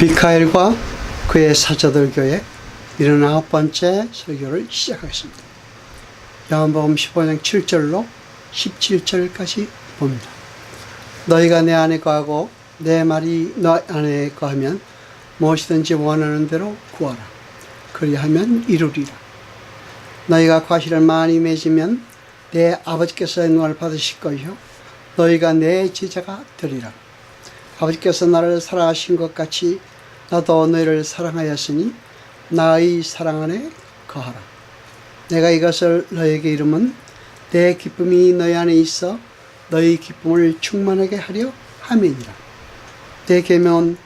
미카엘과 그의 사자들 교회 79번째 설교를 시작하겠습니다. 요한복음 15장 7절로 17절까지 봅니다. 너희가 내 안에 거하고 내 말이 너 안에 거하면 무엇이든지 원하는 대로 구하라. 그리하면 이루리라. 너희가 과실을 많이 맺으면 내 아버지께서 영광을 받으실 것이요 너희가 내 제자가 되리라. 아버지께서 나를 사랑하신 것 같이 나도 너희를 사랑하였으니 나의 사랑 안에 거하라. 내가 이것을 너희에게 이름은 내 기쁨이 너희 안에 있어 너희 기쁨을 충만하게 하려 함이니라. 내 계명은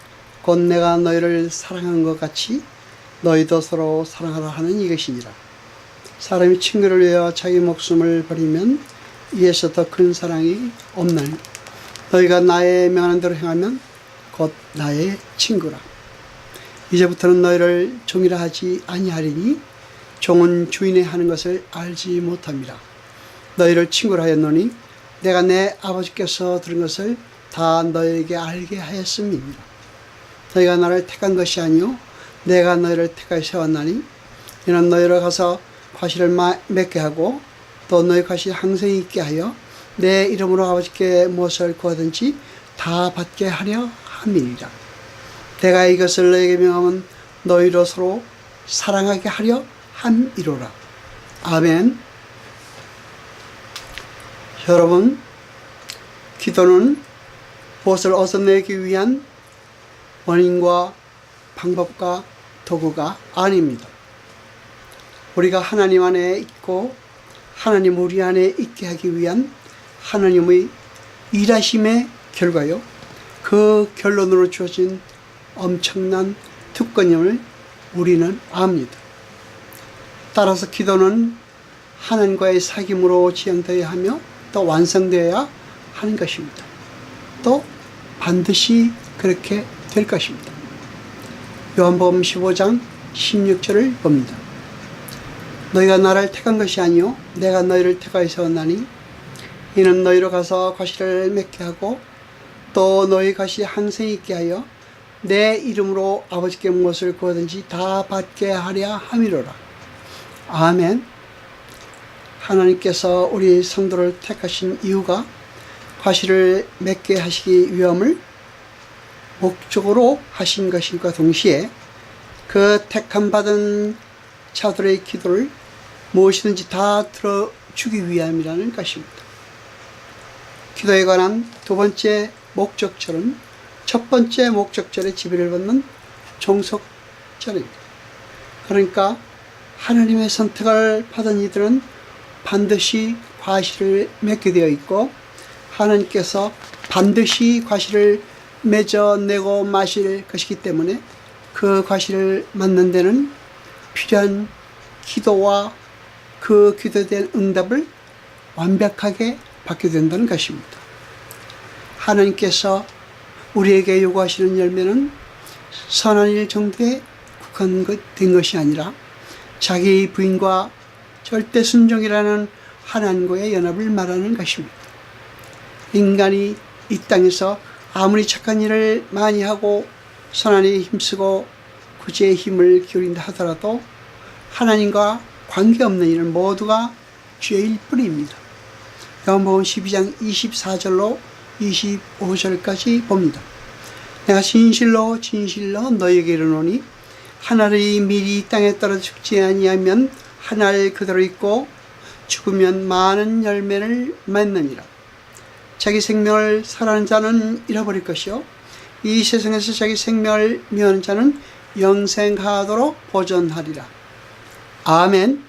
곧 내가 너희를 사랑한 것 같이 너희도 서로 사랑하라 하는 이것이니라. 사람이 친구를 위하여 자기 목숨을 버리면 이에서 더 큰 사랑이 없나니 너희가 나의 명하는 대로 행하면 곧 나의 친구라. 이제부터는 너희를 종이라 하지 아니하리니 종은 주인의 하는 것을 알지 못함이라. 너희를 친구라 하였노니 내가 내 아버지께서 들은 것을 다 너희에게 알게 하였음이니라. 너희가 나를 택한 것이 아니요 내가 너희를 택하여 세웠나니 이는 너희를 가서 과실을 마- 맺게 하고 또 너희 과실 항상 있게 하여 내 이름으로 아버지께 무엇을 구하든지 다 받게 하려 함이니라. 내가 이것을 너에게 명하면 너희로 서로 사랑하게 하려 함이로라. 아멘. 여러분, 기도는 무엇을 얻어내기 위한 원인과 방법과 도구가 아닙니다. 우리가 하나님 안에 있고 하나님 우리 안에 있게 하기 위한 하나님의 일하심의 결과요. 그 결론으로 주어진 엄청난 특권임을 우리는 압니다. 따라서 기도는 하나님과의 사귐으로 지향되어야 하며 또 완성되어야 하는 것입니다. 또 반드시 그렇게 될 것입니다. 요한복음 15장 16절을 봅니다. 너희가 나를 택한 것이 아니요 내가 너희를 택하여 세웠나니 이는 너희로 가서 과실을 맺게 하고 또 너희 과실이 항상 있게 하여 내 이름으로 아버지께 무엇을 구하든지 다 받게 하려 함이로라. 아멘. 하나님께서 우리 성도를 택하신 이유가 과실을 맺게 하시기 위함을 목적으로 하신 것인과 동시에 그 택함 받은 자들의 기도를 무엇이든지 다 들어주기 위함이라는 것입니다. 기도에 관한 두 번째 목적절은 첫 번째 목적절의 지배를 받는 종속절입니다. 그러니까 하나님의 선택을 받은 이들은 반드시 과실을 맺게 되어 있고 하나님께서 반드시 과실을 맺어내고 마실 것이기 때문에 그 과실을 맞는 데는 필요한 기도와 그 대한 응답을 완벽하게 받게 된다는 것입니다. 하나님께서 우리에게 요구하시는 열매는 선한 일 정도에 국한 된 것이 아니라 자기 부인과 절대 순종이라는 하나님과의 연합을 말하는 것입니다. 인간이 이 땅에서 아무리 착한 일을 많이 하고 선한 일에 힘쓰고 구제의 힘을 기울인다 하더라도 하나님과 관계없는 일은 모두가 죄일 뿐입니다. 요한복음 12장 24절로 25절까지 봅니다. 내가 진실로 진실로 너에게 이르노니 하늘의 밀이 이 땅에 떨어 죽지 아니하면 하늘 그대로 있고 죽으면 많은 열매를 맺느니라. 자기 생명을 사랑하는 자는 잃어버릴 것이요 이 세상에서 자기 생명을 미워하는 자는 영생하도록 보존하리라. 아멘.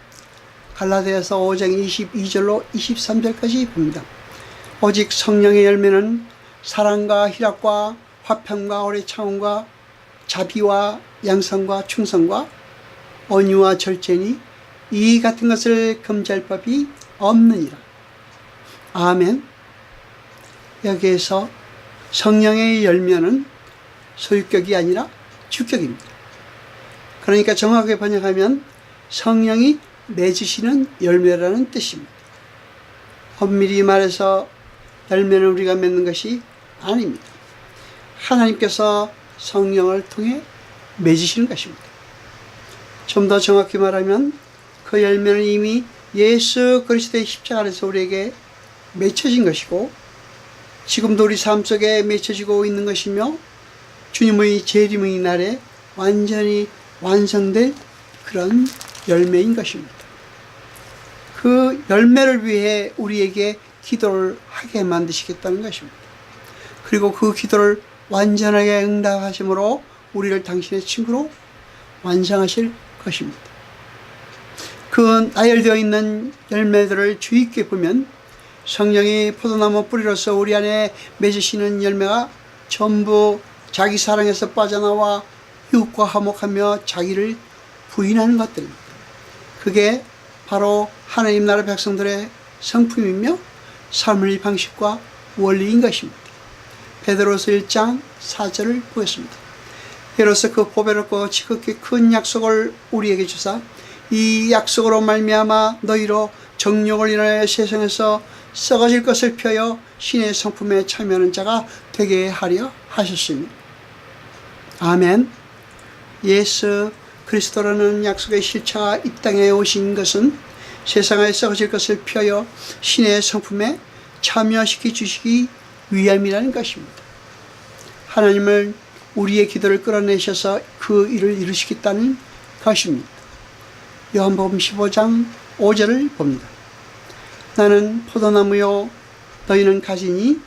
갈라디아서 5장 22절로 23절까지 봅니다. 오직 성령의 열매는 사랑과 희락과 화평과 오래 참음과 자비와 양성과 충성과 온유와 절제니 이 같은 것을 금지할 법이 없느니라. 아멘. 여기에서 성령의 열매는 소유격이 아니라 주격입니다. 그러니까 정확하게 번역하면 성령이 맺으시는 열매라는 뜻입니다. 엄밀히 말해서 열매는 우리가 맺는 것이 아닙니다. 하나님께서 성령을 통해 맺으시는 것입니다. 좀 더 정확히 말하면 그 열매는 이미 예수 그리스도의 십자가 안에서 우리에게 맺혀진 것이고 지금도 우리 삶 속에 맺혀지고 있는 것이며 주님의 재림의 날에 완전히 완성될 그런 열매인 것입니다. 그 열매를 위해 우리에게 기도를 하게 만드시겠다는 것입니다. 그리고 그 기도를 완전하게 응답하심으로 우리를 당신의 친구로 완성하실 것입니다. 그 나열되어 있는 열매들을 주의 있게 보면 성령이 포도나무 뿌리로서 우리 안에 맺으시는 열매가 전부 자기 사랑에서 빠져나와 이웃과 화목하며 자기를 부인하는 것들입니다. 그게 바로 하나님 나라 백성들의 성품이며 삶의 방식과 원리인 것입니다. 베드로서 1장 4절을 보겠습니다. 이로써 그 보배롭고 지극히 큰 약속을 우리에게 주사 이 약속으로 말미암아 너희로 정욕을 인하여 세상에서 썩어질 것을 펴여 신의 성품에 참여하는 자가 되게 하려 하셨습니다. 아멘. 예수 그리스도라는 약속의 실체가 이 땅에 오신 것은 세상에 썩어질 것을 펴여 신의 성품에 참여시켜 주시기 위함이라는 것입니다. 하나님을 우리의 기도를 끌어내셔서 그 일을 이루시겠다는 것입니다. 요한복음 15장 5절을 봅니다. 나는 포도나무요 너희는 가지니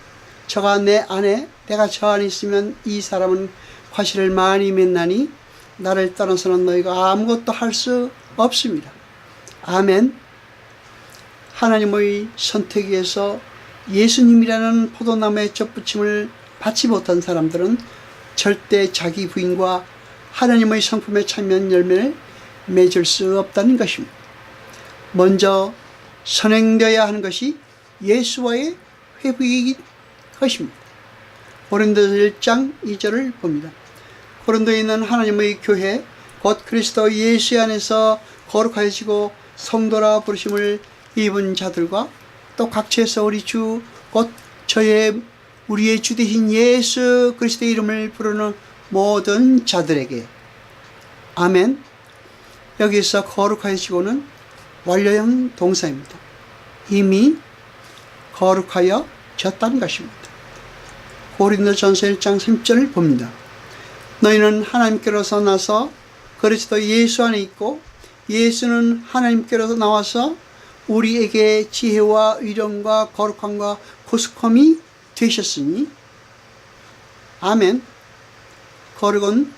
저가 내 안에 내가 저 안에 있으면 이 사람은 과실을 많이 맺나니 나를 떠나서는 너희가 아무것도 할 수 없습니다. 아멘. 하나님의 선택에서 예수님이라는 포도나무의 젖붙임을 받지 못한 사람들은 절대 자기 부인과 하나님의 성품에 참여한 열매를 맺을 수 없다는 것입니다. 먼저 선행되어야 하는 것이 예수와의 회복이기 것입니다. 고린도서 1장 2절을 봅니다. 고린도에 있는 하나님의 교회 곧 그리스도 예수 안에서 거룩하시고 성도라 부르심을 입은 자들과 또 각처에서 우리 주 곧 저의 우리의 주 되신 예수 그리스도의 이름을 부르는 모든 자들에게 아멘. 여기서 거룩하시고는 완료형 동사입니다. 이미 거룩하여 졌다는 것입니다. 고린도 전서 1장 3절을 봅니다. 너희는 하나님께로서 나서 그리스도 예수 안에 있고 예수는 하나님께로서 나와서 우리에게 지혜와 위령과 거룩함과 고스컴이 되셨으니 아멘. 거룩은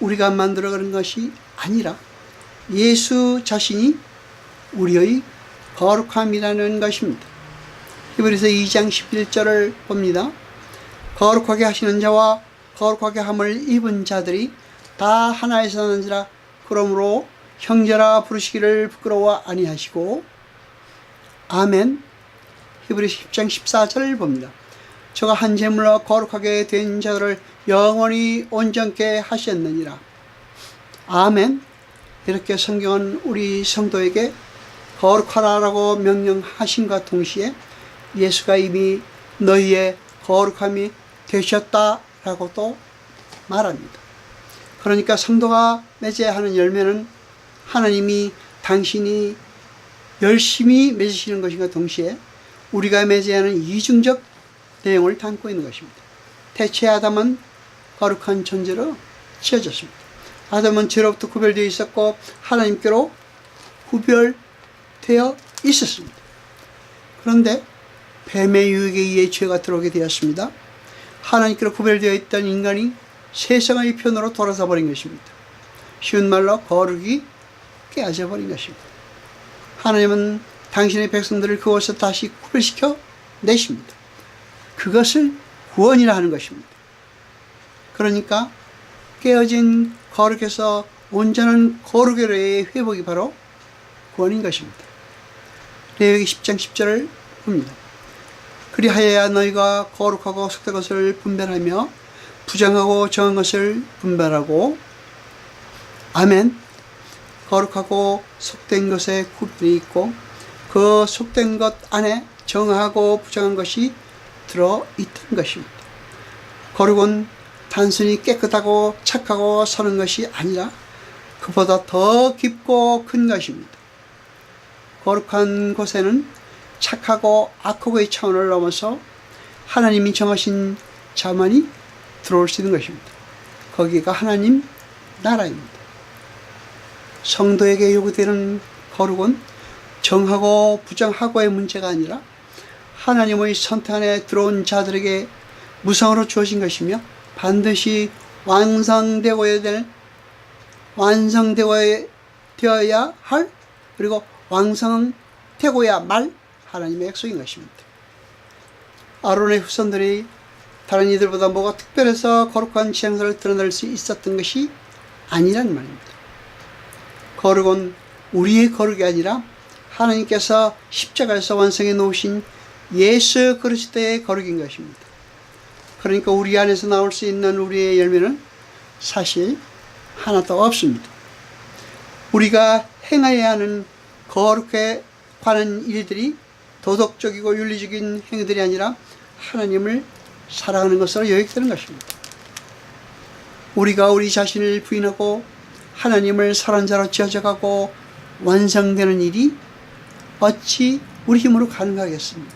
우리가 만들어 가는 것이 아니라 예수 자신이 우리의 거룩함이라는 것입니다. 히브리서 2장 11절을 봅니다. 거룩하게 하시는 자와 거룩하게 함을 입은 자들이 다 하나에서 나는지라 그러므로 형제라 부르시기를 부끄러워 아니하시고 아멘 히브리서 10장 14절을 봅니다. 저가 한 제물로 거룩하게 된 자들을 영원히 온전케 하셨느니라. 아멘. 이렇게 성경은 우리 성도에게 거룩하라라고 명령하신과 동시에 예수가 이미 너희의 거룩함이 되셨다라고 또 말합니다. 그러니까 성도가 맺어야 하는 열매는 하나님이 당신이 열심히 맺으시는 것인가 동시에 우리가 맺어야 하는 이중적 내용을 담고 있는 것입니다. 태초에 아담은 거룩한 존재로 지어졌습니다. 아담은 죄로부터 구별되어 있었고 하나님께로 구별되어 있었습니다. 그런데 뱀의 유익에 의해 죄가 들어오게 되었습니다. 하나님께로 구별되어 있던 인간이 세상의 편으로 돌아서 버린 것입니다. 쉬운 말로 거룩이 깨어져 버린 것입니다. 하나님은 당신의 백성들을 그곳에서 다시 구별시켜 내십니다. 그것을 구원이라 하는 것입니다. 그러니까 깨어진 거룩에서 온전한 거룩의 회복이 바로 구원인 것입니다. 레위기 10장 10절을 봅니다. 그리하여야 너희가 거룩하고 속된 것을 분별하며 부정하고 정한 것을 분별하고 아멘 거룩하고 속된 것에 구별이 있고 그 속된 것 안에 정하고 부정한 것이 들어 있다는 것입니다. 거룩은 단순히 깨끗하고 착하고 사는 것이 아니라 그보다 더 깊고 큰 것입니다. 거룩한 곳에는 착하고 악하고의 차원을 넘어서 하나님이 정하신 자만이 들어올 수 있는 것입니다. 거기가 하나님 나라입니다. 성도에게 요구되는 거룩은 정하고 부정하고의 문제가 아니라 하나님의 선택 안에 들어온 자들에게 무상으로 주어진 것이며 반드시 완성되어야 될 완성되어야 할 그리고 완성되고야 말 하나님의 약속인 것입니다. 아론의 후손들이 다른 이들보다 뭐가 특별해서 거룩한 지향사를 드러낼 수 있었던 것이 아니란 말입니다. 거룩은 우리의 거룩이 아니라 하나님께서 십자가에서 완성해 놓으신 예수 그리스도의 거룩인 것입니다. 그러니까 우리 안에서 나올 수 있는 우리의 열매는 사실 하나도 없습니다. 우리가 행해야 하는 거룩에 관한 일들이 도덕적이고 윤리적인 행위들이 아니라 하나님을 사랑하는 것으로 여겨되는 것입니다. 우리가 우리 자신을 부인하고 하나님을 사랑하는 자로 지어져가고 완성되는 일이 어찌 우리 힘으로 가능하겠습니까?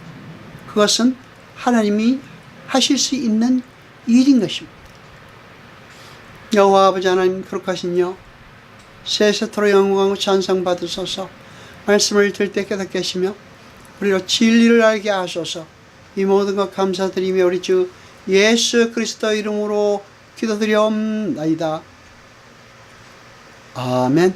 그것은 하나님이 하실 수 있는 일인 것입니다. 여호와 아버지 하나님 거룩하신여 세세토록 영광하고 찬상 받으소서 말씀을 들 때 깨닫게 하시며 우리로 진리를 알게 하소서 이 모든 것 감사드리며 우리 주 예수 그리스도 이름으로 기도드리옵나이다. 아멘